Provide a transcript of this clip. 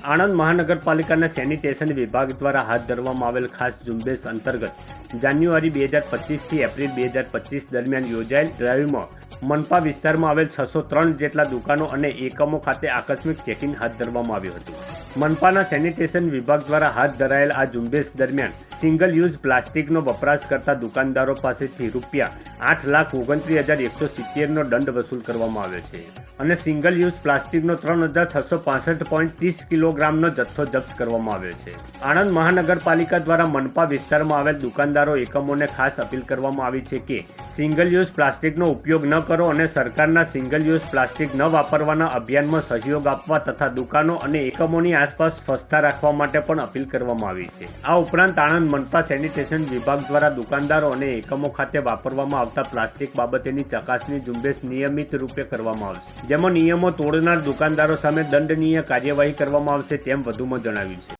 આણંદ મહાનગરપાલિકાના સેનિટેશન વિભાગ દ્વારા હાથ ધરવામાં આવેલ ખાસ ઝુંબેશ અંતર્ગત જાન્યુઆરી બે હજાર પચીસથી એપ્રિલ બે હજાર પચીસ દરમિયાન યોજાયેલ ડ્રાઈવમાં મનપા વિસ્તારમાં આવેલ છસો ત્રણ જેટલા દુકાનો અને એકમો ખાતે આકસ્મિક ચેકિંગ હાથ ધરવામાં આવ્યું હતું. મનપાના સેનિટેશન વિભાગ દ્વારા હાથ ધરાયેલ આ ઝુંબેશ દરમિયાન સિંગલ યુઝ પ્લાસ્ટિકનો વપરાશ કરતા દુકાનદારો પાસેથી રૂપિયા આઠ લાખ ઓગણત્રીસ હજાર એકસો સિત્તેરનો દંડ વસૂલ કરવામાં આવ્યો છે અને સિંગલ યુઝ પ્લાસ્ટિકનો ત્રણ હજાર છસો પાસઠ પોઈન્ટ ત્રીસ કિલોગ્રામનો જથ્થો જપ્ત કરવામાં આવ્યો છે. આણંદ મહાનગરપાલિકા દ્વારા મનપા વિસ્તારમાં આવેલ દુકાનદારો એકમોને ખાસ અપીલ કરવામાં આવી છે કે સિંગલ યુઝ પ્લાસ્ટિકનો ઉપયોગ ન કરો અને સરકારના સિંગલ યુઝ પ્લાસ્ટિક ન વાપરવાના અભિયાનમાં સહયોગ આપવા તથા દુકાનો અને એકમોની આસપાસ સ્વચ્છતા રાખવા માટે પણ અપીલ કરવામાં આવી છે. આ ઉપરાંત આણંદ મનપા સેનિટેશન વિભાગ દ્વારા દુકાનદારો અને એકમો ખાતે વાપરવામાં આવતા પ્લાસ્ટિક બાબતેની ચકાસણી ઝુંબેશ નિયમિત રૂપે કરવામાં આવશે. જેમાં નિયમો તોડનાર દુકાનદારો સામે દંડનીય કાર્યવાહી કરવામાં આવશે તેમ વધુમાં જણાવ્યું છે.